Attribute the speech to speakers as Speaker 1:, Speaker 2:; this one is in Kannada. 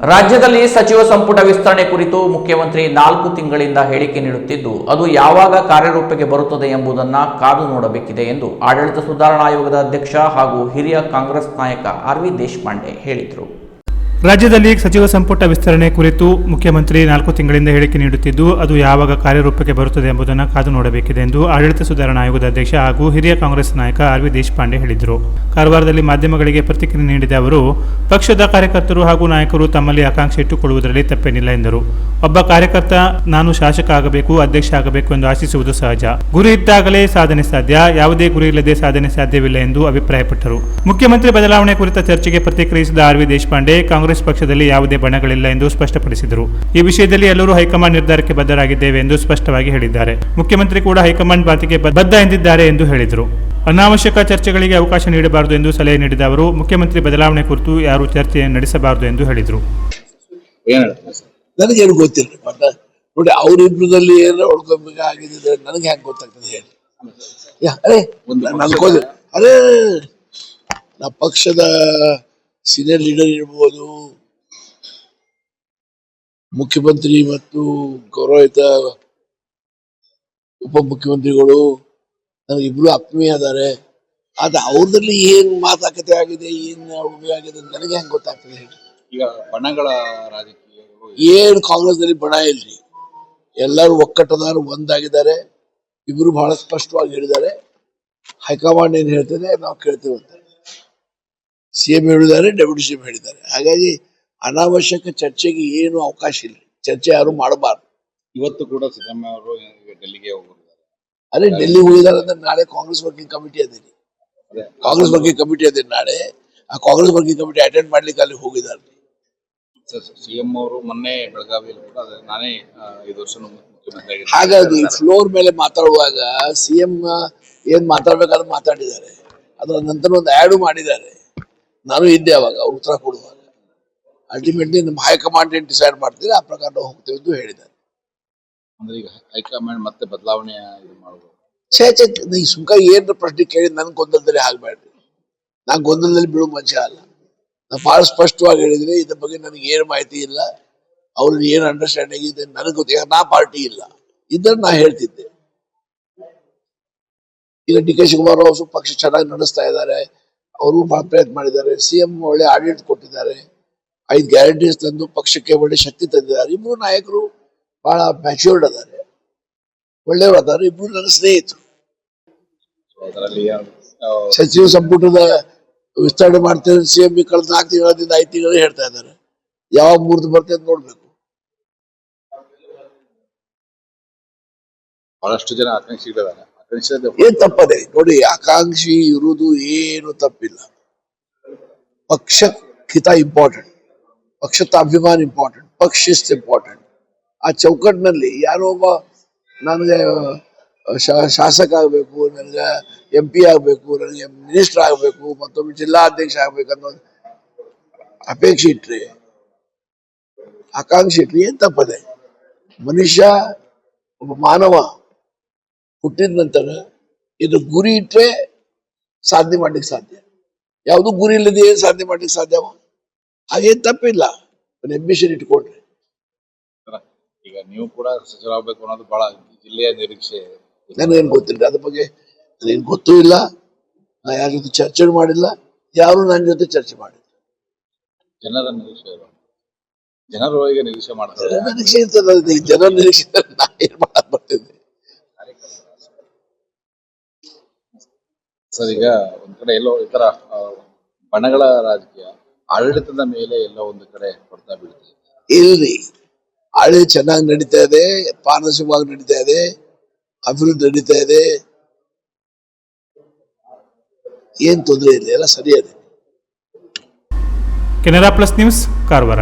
Speaker 1: ರಾಜ್ಯದಲ್ಲಿ ಸಚಿವ ಸಂಪುಟ ವಿಸ್ತರಣೆ ಕುರಿತು ಮುಖ್ಯಮಂತ್ರಿ ನಾಲ್ಕು ತಿಂಗಳಿಂದ ಹೇಳಿಕೆ ನೀಡುತ್ತಿದ್ದು, ಅದು ಯಾವಾಗ ಕಾರ್ಯರೂಪಕ್ಕೆ ಬರುತ್ತದೆ ಎಂಬುದನ್ನು ಕಾದು ನೋಡಬೇಕಿದೆ ಎಂದು ಆಡಳಿತ ಸುಧಾರಣಾ ಆಯೋಗದ ಅಧ್ಯಕ್ಷ ಹಾಗೂ ಹಿರಿಯ ಕಾಂಗ್ರೆಸ್ ನಾಯಕ ಆರ್ ವಿ ದೇಶಪಾಂಡೆ ಹೇಳಿದರು.
Speaker 2: ರಾಜ್ಯದಲ್ಲಿ ಸಚಿವ ಸಂಪುಟ ವಿಸ್ತರಣೆ ಕುರಿತು ಮುಖ್ಯಮಂತ್ರಿ ನಾಲ್ಕು ತಿಂಗಳಿಂದ ಹೇಳಿಕೆ ನೀಡುತ್ತಿದ್ದು, ಅದು ಯಾವಾಗ ಕಾರ್ಯರೂಪಕ್ಕೆ ಬರುತ್ತದೆ ಎಂಬುದನ್ನು ಕಾದು ನೋಡಬೇಕಿದೆ ಎಂದು ಆಡಳಿತ ಸುಧಾರಣಾ ಆಯೋಗದ ಅಧ್ಯಕ್ಷ ಹಾಗೂ ಹಿರಿಯ ಕಾಂಗ್ರೆಸ್ ನಾಯಕ ಆರ್ ವಿ ದೇಶಪಾಂಡೆ ಹೇಳಿದರು. ಕಾರವಾರದಲ್ಲಿ ಮಾಧ್ಯಮಗಳಿಗೆ ಪ್ರತಿಕ್ರಿಯೆ ನೀಡಿದ ಅವರು, ಪಕ್ಷದ ಕಾರ್ಯಕರ್ತರು ಹಾಗೂ ನಾಯಕರು ತಮ್ಮಲ್ಲಿ ಆಕಾಂಕ್ಷೆ ಇಟ್ಟುಕೊಳ್ಳುವುದರಲ್ಲಿ ತಪ್ಪೇನಿಲ್ಲ ಎಂದರು. ಒಬ್ಬ ಕಾರ್ಯಕರ್ತ, ನಾನು ಶಾಸಕ ಆಗಬೇಕು, ಅಧ್ಯಕ್ಷ ಆಗಬೇಕು ಎಂದು ಆಶಿಸುವುದು ಸಹಜ. ಗುರಿ ಇದ್ದಾಗಲೇ ಸಾಧನೆ ಸಾಧ್ಯ, ಯಾವುದೇ ಗುರಿ ಇಲ್ಲದೆ ಸಾಧನೆ ಸಾಧ್ಯವಿಲ್ಲ ಎಂದು ಅಭಿಪ್ರಾಯಪಟ್ಟರು. ಮುಖ್ಯಮಂತ್ರಿ ಬದಲಾವಣೆ ಕುರಿತ ಚರ್ಚೆಗೆ ಪ್ರತಿಕ್ರಿಯಿಸಿದ ಆರ್ ವಿ ದೇಶಪಾಂಡೆ, ಕಾಂಗ್ರೆಸ್ ಪಕ್ಷದಲ್ಲಿ ಯಾವುದೇ ಬಣಗಳಿಲ್ಲ ಎಂದು ಸ್ಪಷ್ಟಪಡಿಸಿದರು. ಈ ವಿಷಯದಲ್ಲಿ ಎಲ್ಲರೂ ಹೈಕಮಾಂಡ್ ನಿರ್ಧಾರಕ್ಕೆ ಬದ್ಧರಾಗಿದ್ದೇವೆ ಎಂದು ಸ್ಪಷ್ಟವಾಗಿ ಹೇಳಿದ್ದಾರೆ. ಮುಖ್ಯಮಂತ್ರಿ ಕೂಡ ಹೈಕಮಾಂಡ್ ಮಾತಿಗೆ ಬದ್ಧ ಎಂದಿದ್ದಾರೆ ಎಂದು ಹೇಳಿದರು. ಅನಾವಶ್ಯಕ ಚರ್ಚೆಗಳಿಗೆ ಅವಕಾಶ ನೀಡಬಾರದು ಎಂದು ಸಲಹೆ ನೀಡಿದ ಅವರು ಮುಖ್ಯಮಂತ್ರಿ ಬದಲಾವಣೆ ಕುರಿತು ಯಾರು ಚರ್ಚೆ ನಡೆಸಬಾರದು ಎಂದು ಹೇಳಿದರು.
Speaker 3: ನನಗೇನು ಗೊತ್ತಿಲ್ಲ ನೋಡಿ ಅವರಿಬ್ಬರದಲ್ಲಿ ಏನೋ ಹೊಡ್ಕೊಬೇಕಾಗಿದೆ ನನಗೆ ಗೊತ್ತಾಗ್ತದೆ ಹೇಳಿ. ಅರೇ ನಾ ಪಕ್ಷದ ಸೀನಿಯರ್ ಲೀಡರ್ ಇರ್ಬೋದು ಮುಖ್ಯಮಂತ್ರಿ ಮತ್ತು ಗೌರವಿತ ಉಪಮುಖ್ಯಮಂತ್ರಿಗಳು ನನಗೆ ಇಬ್ರು ಆತ್ಮೀಯ ಅದಾರೆ ಆದ್ರೆ ಅವ್ರದಲ್ಲಿ ಏನ್ ಮಾತಾಕತೆ ಆಗಿದೆ ಏನ್ ಆಗಿದೆ ನನಗೆ ಹೆಂಗ್ ಗೊತ್ತಾಗ್ತದೆ ಹೇಳಿ.
Speaker 4: ಈಗ ಬಣಗಳ ರಾಜಕೀಯ
Speaker 3: ಏನ್ ಕಾಂಗ್ರೆಸ್ನಲ್ಲಿ ಬಣ ಇಲ್ರಿ. ಎಲ್ಲರೂ ಒಕ್ಕಟ್ಟದಾರು ಒಂದಾಗಿದ್ದಾರೆ. ಇಬ್ರು ಬಹಳ ಸ್ಪಷ್ಟವಾಗಿ ಹೇಳಿದ್ದಾರೆ. ಹೈಕಮಾಂಡ್ ಏನ್ ಹೇಳ್ತದೆ ನಾವು ಕೇಳ್ತೇವೆ ಅಂತ ಸಿಎಂ ಹೇಳಿದ್ದಾರೆ ಡೆಪ್ಯೂಟಿ ಸಿಎಂ ಹೇಳಿದ್ದಾರೆ. ಹಾಗಾಗಿ ಅನಾವಶ್ಯಕ ಚರ್ಚೆಗೆ ಏನು ಅವಕಾಶ ಇಲ್ಲ. ಚರ್ಚೆ ಯಾರು ಮಾಡಬಾರ್ದು.
Speaker 4: ಇವತ್ತು ಕೂಡ ಸಿದ್ದರಾಮಯ್ಯ ಅವರು ಡೆಲ್ಲಿಗೆ ಹೋಗಿದ್ದಾರೆ.
Speaker 3: ಅದೇ ಡೆಲ್ಲಿ ಹೋಗಿದ್ದಾರೆ ಅಂದ್ರೆ ನಾಳೆ ಕಾಂಗ್ರೆಸ್ ವರ್ಕಿಂಗ್ ಕಮಿಟಿ ಅದೇರಿ
Speaker 4: ಅದೇ.
Speaker 3: ಕಾಂಗ್ರೆಸ್ ವರ್ಕಿಂಗ್ ಕಮಿಟಿ ಅದೇ ನಾಳೆ. ಆ ಕಾಂಗ್ರೆಸ್ ವರ್ಕಿಂಗ್ ಕಮಿಟಿ ಅಟೆಂಡ್ ಮಾಡ್ಲಿಕ್ಕೆ ಅಲ್ಲಿ ಹೋಗಿದ್ದಾರೆ.
Speaker 4: ಸಿಎಂ ಅವರು ಮೊನ್ನೆ ಬೆಳಗಾವಿಯಲ್ಲಿ ಕೂಡ ನಾನೇ ಐದು ವರ್ಷ.
Speaker 3: ಹಾಗಾಗಿ ಫ್ಲೋರ್ ಮೇಲೆ ಮಾತಾಡುವಾಗ ಸಿಎಂ ಏನ್ ಮಾತಾಡ್ಬೇಕಾದ್ರೆ ಮಾತಾಡಿದ್ದಾರೆ. ಅದರ ನಂತರ ಒಂದು ಆ್ಯಡು ಮಾಡಿದ್ದಾರೆ. ನಾನು ಇದ್ದೆ ಅವಾಗ ಅವ್ರು ಉತ್ತರ ಕೊಡುವಾಗ. ಅಲ್ಟಿಮೇಟ್ಲಿ ನಮ್ಮ ಹೈಕಮಾಂಡ್ ಏನ್ ಡಿಸೈಡ್ ಮಾಡ್ತೀರಿ ಆ ಪ್ರಕಾರ ನಾವು ಹೋಗ್ತೇವೆ ಎಂದು ಹೇಳಿದ್ದಾರೆ.
Speaker 4: ಅಂದ್ರೆ ಈಗ ಹೈಕಮಾಂಡ್ ಮತ್ತೆ ಬದಲಾವಣೆ ಇದು ಮಾಡಬಹುದು
Speaker 3: ಛೇ ಛೇ ಈ ಸುಂಕ ಏನ್ ಪ್ರಶ್ನೆ ಕೇಳಿ ನನ್ ಗೊಂದಲದಲ್ಲಿ ಆಗ್ಬೇಡ್ರಿ. ನಾನ್ ಗೊಂದಲದಲ್ಲಿ ಬೀಳೋ ಮನುಷ್ಯ ಅಲ್ಲ. ನಾ ಬಹಳ ಸ್ಪಷ್ಟವಾಗಿ ಹೇಳಿದ್ರೆ ಇದ್ರ ಬಗ್ಗೆ ನನಗೆ ಏನು ಮಾಹಿತಿ ಇಲ್ಲ. ಅವ್ರಿಗೆ ಏನು ಅಂಡರ್ಸ್ಟ್ಯಾಂಡಿಂಗ್ ಇದೆ ನನಗೆ ಗೊತ್ತಿಲ್ಲ. ನಾ ಪಾರ್ಟಿ ಇಲ್ಲ. ಇದನ್ನ ನಾ ಹೇಳ್ತಿದ್ದೆ. ಈಗ ಡಿ ಕೆ ಶಿವಕುಮಾರ್ ಅವರು ಪಕ್ಷ ಚೆನ್ನಾಗಿ ನಡೆಸ್ತಾ ಇದ್ದಾರೆ. ಅವರು ಪ್ರಯತ್ನ ಮಾಡಿದ್ದಾರೆ. ಸಿಎಂ ಒಳ್ಳೆ ಆಡಳಿತ ಕೊಟ್ಟಿದ್ದಾರೆ. ಐದು ಗ್ಯಾರಂಟೀಸ್ ತಂದು ಪಕ್ಷಕ್ಕೆ ಒಳ್ಳೆ ಶಕ್ತಿ ತಂದಿದ್ದಾರೆ. ಇಬ್ಬರು ನಾಯಕರು ಬಹಳ ಮ್ಯಾಚ್ಯೂರ್ಡ್ ಅದಾರೆ ಒಳ್ಳೆಯವರು ಅದಾರೆ ಇಬ್ಬರು ನನ್ನ ಸ್ನೇಹಿತರು. ಸಚಿವ ಸಂಪುಟದ ವಿಸ್ತರಣೆ ಮಾಡ್ತೇವೆ ಸಿಎಂ ಕಳೆದ ನಾಲ್ಕು ತಿಂಗಳಿಂದ ಐದು ತಿಂಗಳು ಹೇಳ್ತಾ ಇದ್ದಾರೆ. ಯಾವಾಗ ಮುರಿದು ಬರ್ತದೆ ಅಂತ ನೋಡ್ಬೇಕು.
Speaker 4: ಬಹಳಷ್ಟು ಜನ ಆಕಾಂಕ್ಷಿಗಳಿದ್ದಾರೆ ಆಕಾಂಕ್ಷಿ
Speaker 3: ಏನ್ ತಪ್ಪದೆ ನೋಡಿ, ಆಕಾಂಕ್ಷಿ, ಇರುವುದು ಏನು ತಪ್ಪಿಲ್ಲ. ಪಕ್ಷ ಹಿತ ಇಂಪಾರ್ಟೆಂಟ್ ಪಕ್ಷದ ಅಭಿಮಾನ ಇಂಪಾರ್ಟೆಂಟ್ ಪಕ್ಷ ಶಿಸ್ತು ಇಂಪಾರ್ಟೆಂಟ್ ಆ ಚೌಕಟ್ಟಿನಲ್ಲಿ ಯಾರೋ ಒಬ್ಬ ನನಗೆ ಶಾ- ಶಾಸಕ ಆಗಬೇಕು, ನನಗೆ ಎಂ ಪಿ ಆಗಬೇಕು, ನನಗೆ ಮಿನಿಸ್ಟರ್ ಆಗಬೇಕು, ಮತ್ತೊಮ್ಮೆ ಜಿಲ್ಲಾ ಅಧ್ಯಕ್ಷ ಆಗ್ಬೇಕು ಅನ್ನೋ ಅಪೇಕ್ಷೆ ಇಟ್ರೆ, ಆಕಾಂಕ್ಷೆ ಇಟ್ರೆ ಏನ್ ತಪ್ಪದೆ? ಮನುಷ್ಯ ಒಬ್ಬ ಮಾನವ. ಹುಟ್ಟಿದ ನಂತರ ಇದು ಗುರಿ ಇಟ್ಟರೆ ಸಾಧನೆ ಮಾಡ್ಲಿಕ್ಕೆ ಸಾಧ್ಯ. ಯಾವುದು ಗುರಿ ಇಲ್ಲದೆ ಏನ್ ಸಾಧನೆ ಮಾಡ್ಲಿಕ್ಕೆ ಸಾಧ್ಯವ ಹಾಗೇನ್ ತಪ್ಪಿಲ್ಲ. ಎಂಬಿಷನ್ ಇಟ್ಕೊಂಡ್ರೆ.
Speaker 4: ಈಗ ನೀವು ಕೂಡ ಸಚಿವರಾಗಬೇಕು ಅನ್ನೋದು ಬಹಳ ಜಿಲ್ಲೆಯ ನಿರೀಕ್ಷೆ.
Speaker 3: ನನಗೇನು ಗೊತ್ತಿಲ್ಲ. ಅದ್ರ ಬಗ್ಗೆ ನನಗೇನು ಗೊತ್ತೂ ಇಲ್ಲ. ನಾ ಯಾರ ಜೊತೆ ಚರ್ಚೆ ಮಾಡಿಲ್ಲ. ಯಾರು ನನ್ನ ಜೊತೆ ಚರ್ಚೆ ಮಾಡಿಲ್ಲ.
Speaker 4: ಜನರ ನಿರೀಕ್ಷೆ ಜನರ ಈಗ ನಿರೀಕ್ಷೆ ಮಾಡ್ತಾರೆ?
Speaker 3: ಜನರ ನಿರೀಕ್ಷೆ ಇರ್ತದೆ ಜನ ನಿರೀಕ್ಷೆ ನಾ ಏನ್ ಮಾಡಕ್ ಬರ್ತಿದ್ದೆ?
Speaker 4: ಸರ್ ಈಗ ಒಂದ್ ಕಡೆ ಎಲ್ಲೋ ಈ ತರ ಬಣಗಳ ರಾಜಕೀಯ ಆಡಳಿತದ ಮೇಲೆ ಎಲ್ಲೋ ಒಂದು ಕಡೆ ಕೊಡ್ತಾ ಬೀಳ್ತಿದೆ.
Speaker 3: ಇಲ್ರಿ. ಆಡಳಿತ ಚೆನ್ನಾಗಿ ನಡೀತಾ ಇದೆ ಪಾರದರ್ಶಕವಾಗಿ ನಡೀತಾ ಇದೆ ಅಭಿವೃದ್ಧಿ ನಡೀತಾ ಇದೆ. ಏನ್ ತೊಂದರೆ ಇಲ್ಲ ಎಲ್ಲ ಸರಿಯಾದೆ
Speaker 2: ಕೆನರಾ ಪ್ಲಸ್ ನ್ಯೂಸ್ ಕಾರವಾರ.